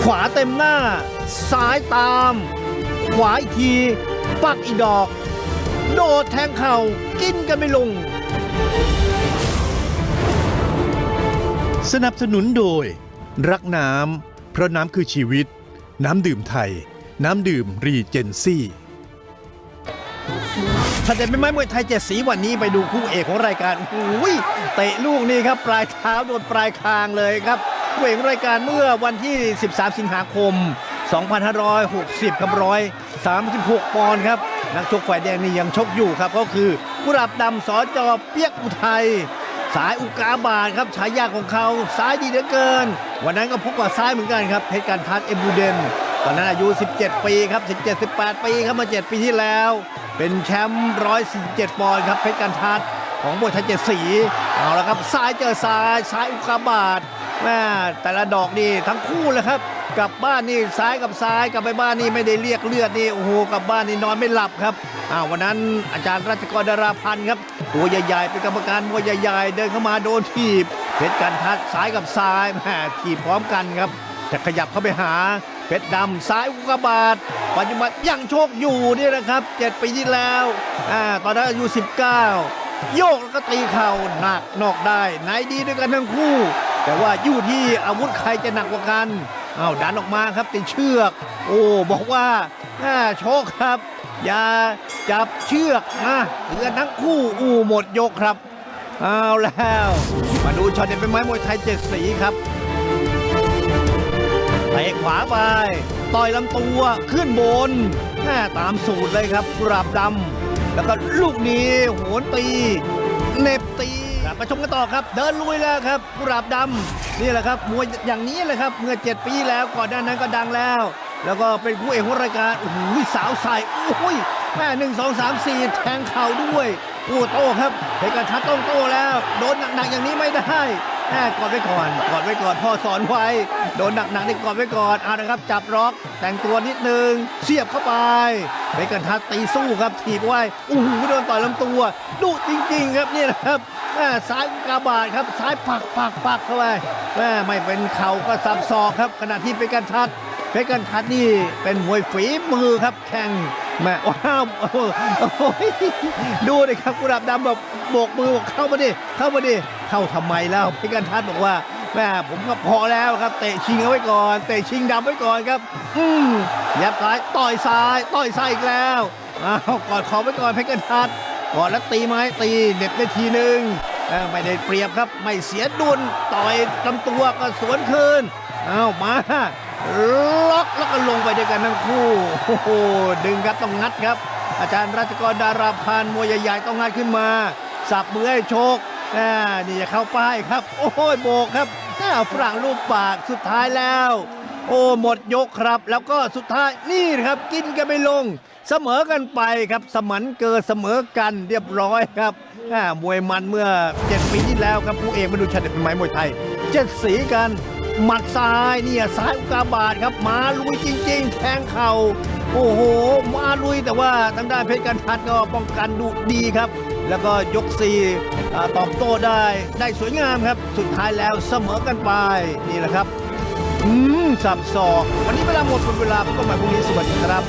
ขวาเต็มหน้า ซ้ายตาม ขวาอีกที ปักอีกดอก โดดแทงเข่ากินกันไม่ลง สนับสนุนโดย รักน้ำเพราะน้ำคือชีวิต น้ำดื่มไทย น้ำดื่มรีเจนซี่ถ้าจะเป็นไม้มวยไทยเจ็ดสีวันนี้ไปดูคู่เอกของรายการโอ้ยเตะลูกนี่ครับ ปลายเท้าโดนปลายคางเลยครับ คู่เอกของรายการเมื่อวันที่ 13 สิงหาคม 2560ครับร้อย36 ปอนด์ครับ นักชกฝ่ายแดงนี่ยังชกอยู่ครับ ก็คือกุหลาบดำสอจอเปียกอุทัยสายอุกาบาทครับฉายาของเขาซ้ายดีเหลือเกิน วันนั้นก็พบกับซ้ายเหมือนกันครับเพชรการทัดเอ็มบูเดนตอนนั้นอายุ 17 ปีครับ 17 18 ปีครับมา 7 ปีที่แล้ว เป็นแชมป์147 ปอนด์ครับเพชรกันทัดของมวยไทยเจ็ดสีเอาละครับซ้ายเจอซ้ายซ้ายอุกาบาท แม่แต่ละดอกนี่ทั้งคู่เลยครับกลับบ้านนี่ซ้ายกับซ้ายกลับไปบ้านนี่ไม่ได้เรียกเลือดนี่โอ้โหกลับบ้านนี่นอนไม่หลับครับอ้าววันนั้นอาจารย์ราชกรดาราพันธ์ครับตัวใหญ่ๆเป็นกรรมการมวยใหญ่ๆเดินเข้ามาโดนถีบเพชรกันทัดซ้ายกับซ้ายแม่ถีบพร้อมกันครับจะขยับเข้าไปหาเพชรดำซ้ายอุกกาบาทปัจจุบันยังโชคอยู่นี่นะครับเจ็ดปีที่แล้วอ่าตอนนั้นอายุ19 โยกแล้วก็ตีเข่าหนักนอกได้ไหนดีด้วยกันทั้งคู่ แต่ว่าอยู่ที่อาวุธใครจะหนักกว่ากันอ้าวดันออกมาครับติดเชือก โอ้บอกว่าอ่าโชคครับ อย่าจับเชือกนะเตือนทั้งคู่อู้หมดยกครับเอาแล้ว มาดูช็อตเด็ดเป็นไม้มวยไทยเจ็ดสีครับเตะขวาไป ต่อยลำตัวขึ้นบนแม่ตามสูตรเลยครับกุหลาบดำแล้วก็ลูกนี้โหนตีเน็บตี มาชมกันต่อครับ เดินลุยแล้วครับกุหลาบดำนี่แหละครับมวยอย่างนี้เลยครับเมื่อ 7 ปีแล้วก่อนหน้านั้นก็ดังแล้ว แล้วก็เป็นคู่เอกของรายการโอ้โหสาวใส่โอ้ยแม่หนึ่งสองสามสี่แทงเข่าด้วยโอ้โต้ครับเพชรกระทัดต้องโต้แล้ว โดนหนักๆอย่างนี้ไม่ได้แม่กอดไว้ก่อนกอดไว้ก่อนพ่อสอนไว้โดนหนักๆนี่กอดไว้ก่อนเอานะครับจับล็อกแต่งตัวนิดนึงเสียบเข้าไปเพชรกระทัดตีสู้ครับถีบไว้โอ้โหโดนต่อยลำตัวดุจริงๆครับนี่นะครับ แม่ซ้ายกาบาดครับซ้ายปักปักปักเข้าไปแม่ไม่เป็นเข่าก็สับศอกครับ ขณะที่เป็นกันทัดเพชรกันทัดนี่เป็นมวยฝีมือครับแข่งแม่ว้าวโอ้โหโอ้โหดูดิครับกุหลาบดำแบบโบกมือบอกเข้ามาดิเข้ามาดิเข้าทำไมแล้วเพชรกันทัดบอกว่าแม่ผมก็พอแล้วครับ เตะชิงเอาไว้ก่อน เตะชิงดำไว้ก่อนครับอืมยับซ้ายต่อยซ้าย ต่อยซ้ายอีกแล้วอ้าวกอดคอไว้ก่อนเพชรกันทัด ก่อดแล้วตีไม้ตีเด็ดได้ทีหนึ่งไม่ได้เปรียบครับไม่เสียดุลต่อยลำตัวก็สวนคืนอ้าวมาล็อกแล้วก็ลงไปด้วยกันทั้งคู่โอ้โหดึงครับต้องงัดครับ อาจารย์ราชกรดาราพันมวยใหญ่ๆต้องงัดขึ้นมา สับมือให้โชคนี่จะเข้าป้ายครับ โอ้ยโบกครับหน้าฝรั่งรูปปากสุดท้ายแล้ว โอ้หมดยกครับ แล้วก็สุดท้ายนี่ครับกินกันไม่ลง เสมอกันไปครับ สมันเกิดเสมอกันเรียบร้อยครับอ่ามวยมันเมื่อ 7 ปีที่แล้วครับผู้เอกมาดูชัดเด็ดเป็นไม้มวยไทยเจ็ดสีกันหมัดซ้ายเนี่ยซ้ายอุกาบาทครับมาลุยจริง ๆ แทงเข่าโอ้โห มาลุยแต่ว่าทางด้านเพชรกันทัดก็ป้องกันดุดีครับ แล้วก็ยกสี่ตอบโต้ได้ได้สวยงามครับ สุดท้ายแล้วเสมอกันไปนี่แหละครับ อืมสับสอกวันนี้เวลาหมดหมดเวลาพบกันใหม่พรุ่งนี้สวัสดีครับ